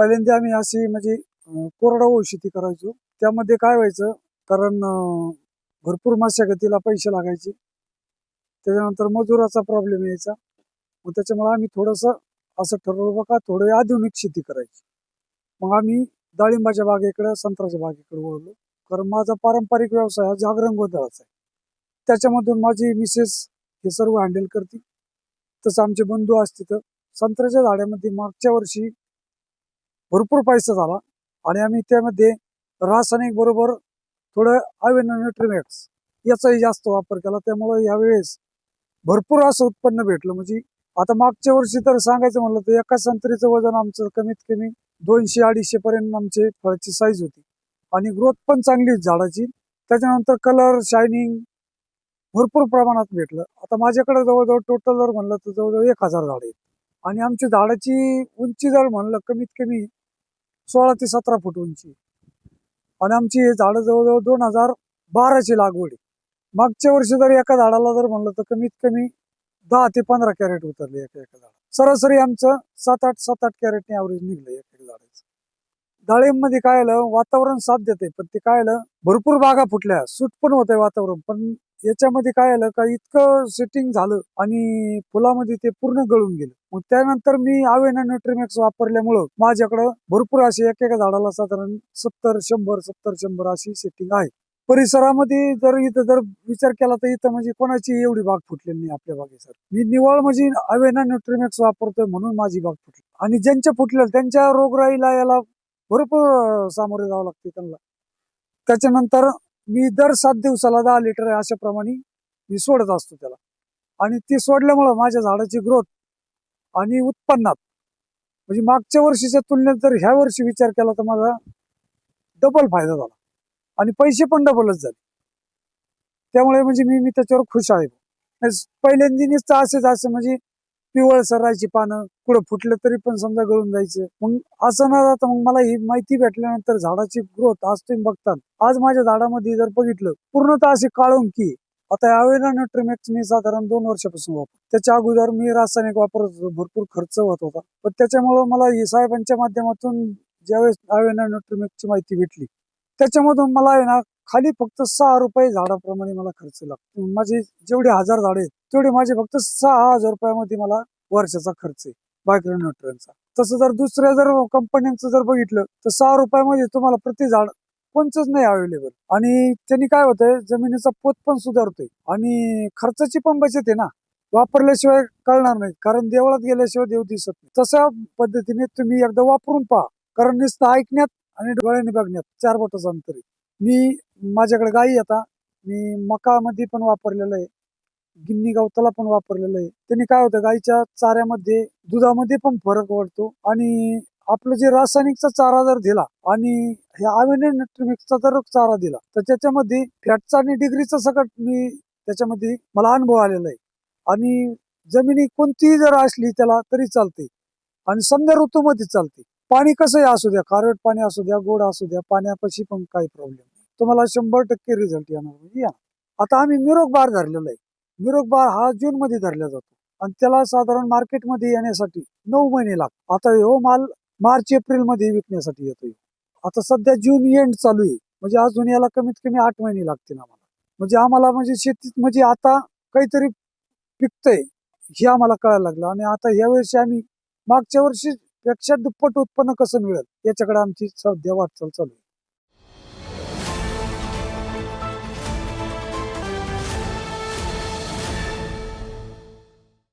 पहिल्यांदा आम्ही अशी म्हणजे अं, कोरडवाहू शेती करायचो. त्यामध्ये काय व्हायचं कारण भरपूर मशागतीला पैसे लागायचे. त्याच्यानंतर मजुराचा प्रॉब्लेम यायचा. मग त्याच्यामुळे आम्ही थोडंसं असं ठरवलं बघा थोडं आधुनिक शेती करायची. मग आम्ही डाळिंबाच्या बागेकडं संत्र्याच्या बागेकडे वळलो. कारण माझा पारंपरिक व्यवसाय हा जागरण गोंधळाचा आहे. त्याच्यामधून माझी मिसेस हे सर्व हँडल करते तसं आमचे बंधू असते तर संत्र्याच्या झाडामध्ये मागच्या वर्षी भरपूर पैसा झाला. आणि आम्ही त्यामध्ये रासायनिक बरोबर थोडं आवेन न्यूट्रिमॅक्स याचाही जास्त वापर केला. त्यामुळे यावेळेस भरपूर असं उत्पन्न भेटलं. म्हणजे आता मागच्या वर्षी तर सांगायचं म्हणलं तर एका संत्रीचं वजन आमचं कमीत कमी दोनशे अडीचशे पर्यंत आमचे फळाची साईज होती. आणि ग्रोथ पण चांगली होती झाडाची. त्याच्यानंतर कलर शायनिंग भरपूर प्रमाणात भेटलं. आता माझ्याकडे जवळजवळ टोटल जर म्हणलं तर जवळजवळ एक हजार झाड आहेत. आणि आमची झाडाची उंची जर म्हणलं कमीत कमी सोळा ते सतरा फूट उंची. आणि आमची हे झाडं जवळजवळ दोन हजार बाराची लागवड आहे. मागच्या वर्षी जर एका झाडाला जर म्हणलं तर कमीत कमी दहा ते पंधरा कॅरेट उतरले एका एका झाड सरासरी आमचं सात आठ सात आठ कॅरेटने ॲव्हरेज निघलं एक. डाळिंबमध्ये काय आलं? वातावरण साथ देते पण ते काय आलं? भरपूर बागा फुटल्या. सुट पण होत वातावरण. पण याच्यामध्ये काय आलं का इतकं सेटिंग झालं आणि फुलामध्ये ते पूर्ण गळून गेलं. मग त्यानंतर मी आवेना न्यूट्रीमॅक्स वापरल्यामुळं माझ्याकडं भरपूर असे एक एका झाडाला साधारण सत्तर शंभर सत्तर शंभर अशी सेटिंग आहे. परिसरामध्ये जर इथं जर विचार केला तर इथं म्हणजे कोणाची एवढी बाग फुटलेली नाही आपल्या बागेसर मी निवळ म्हणजे अवेना न्यूट्रीमॅक्स वापरतोय म्हणून माझी बाग फुटली. आणि ज्यांच्या फुटल्या त्यांच्या रोगराईला याला भरपूर सामोरे जावं लागते त्यांना. त्याच्यानंतर मी दर सात दिवसाला दहा लिटर अशा प्रमाणे मी सोडत असतो त्याला. आणि ती सोडल्यामुळं माझ्या झाडाची ग्रोथ आणि उत्पन्नात म्हणजे मागच्या वर्षीच्या तुलनेत जर ह्या वर्षी विचार केला तर माझा डबल फायदा झाला. आणि पैसे पण डबलच झाले. त्यामुळे म्हणजे मी मी त्याच्यावर खुश आहे. म्हणजे पहिल्यांदा पहिल्यांदाच असेच असे म्हणजे पिवळ सरायची पानं कुठं फुटलं तरी पण समजा गळून जायचं. मग असं न जाता मग मला ही माहिती भेटल्यानंतर झाडाची ग्रोथ आज तुम्ही बघतात आज माझ्या झाडामध्ये जर बघितलं पूर्णतः अशी काळुंकी की आता यावेळेला न्यूट्रिमॅक्स मी साधारण दोन वर्षापासून वापर त्याच्या अगोदर मी रासायनिक वापरत होतो भरपूर खर्च होत होता. पण त्याच्यामुळं मला ही साहेबांच्या माध्यमातून ज्यावेळेस यावेळेला न्यूट्रिमॅक्सची माहिती भेटली त्याच्यामधून मला आहे ना खाली फक्त सहा रुपये झाडाप्रमाणे मला खर्च लागतो. माझे जेवढे हजार झाडे आहेत तेवढे माझे फक्त सहा हजार रुपयामध्ये मला वर्षाचा खर्च आहे मायक्रो न्यूट्रियनचा तसं जर दुसऱ्या जर कंपन्यांचं जर बघितलं तर सहा रुपयामध्ये तुम्हाला प्रति झाड कोणतंच नाही अवेलेबल आणि त्यांनी काय होतंय जमिनीचा पोत पण सुधारतोय. आणि खर्चाची पण बचत आहे ना. वापरल्याशिवाय कळणार नाही कारण देवळात गेल्याशिवाय देव दिसत नाही. तशा पद्धतीने तुम्ही एकदा वापरून पहा. कारण नुसतं ऐकण्यात आणि डोळ्याने बघण्यात चार बोटाचं अंतर आहे. मी माझ्याकडे गाई आता. मी मकामध्ये पण वापरलेलं आहे. गिन्नी गवताला पण वापरलेलं आहे. त्यांनी काय होतं गाईच्या चाऱ्यामध्ये दुधामध्ये पण फरक वाढतो आणि आपलं जे रासायनिकचा चारा जर दिला आणि हे आवेने न्यूट्रिमिक्सचा जर चारा दिला तर त्याच्यामध्ये फॅटचा आणि डिग्रीचा सकट मी त्याच्यामध्ये मला अनुभव आलेला आहे. आणि जमिनी कोणतीही जर असली त्याला तरी चालते. आणि समजा ऋतूमध्ये चालते. पाणी कसंही असू द्या खारट पाणी असू द्या गोड असू द्या पाण्यापाशी पण काही प्रॉब्लेम नाही. तुम्हाला शंभर टक्के रिझल्ट येणार. म्हणजे या. आता आम्ही मिरोग बार धरलेला आहे. मिरोग बार हा जून मध्ये धरला जातो. आणि त्याला साधारण मार्केटमध्ये येण्यासाठी नऊ महिने लागतात. आता हो माल मार्च एप्रिलमध्ये विकण्यासाठी येतोय. आता सध्या जून एंड चालू आहे. म्हणजे अजून याला कमीत कमी आठ महिने लागतील आम्हाला. म्हणजे आम्हाला म्हणजे शेतीत म्हणजे आता काहीतरी पिकतंय हे आम्हाला कळायला लागलं. आणि आता या वर्षी आम्ही मागच्या वर्षी पेक्षा दुप्पट उत्पन्न कसं मिळेल याच्याकडे आमची सध्या वाटचाल चालू आहे.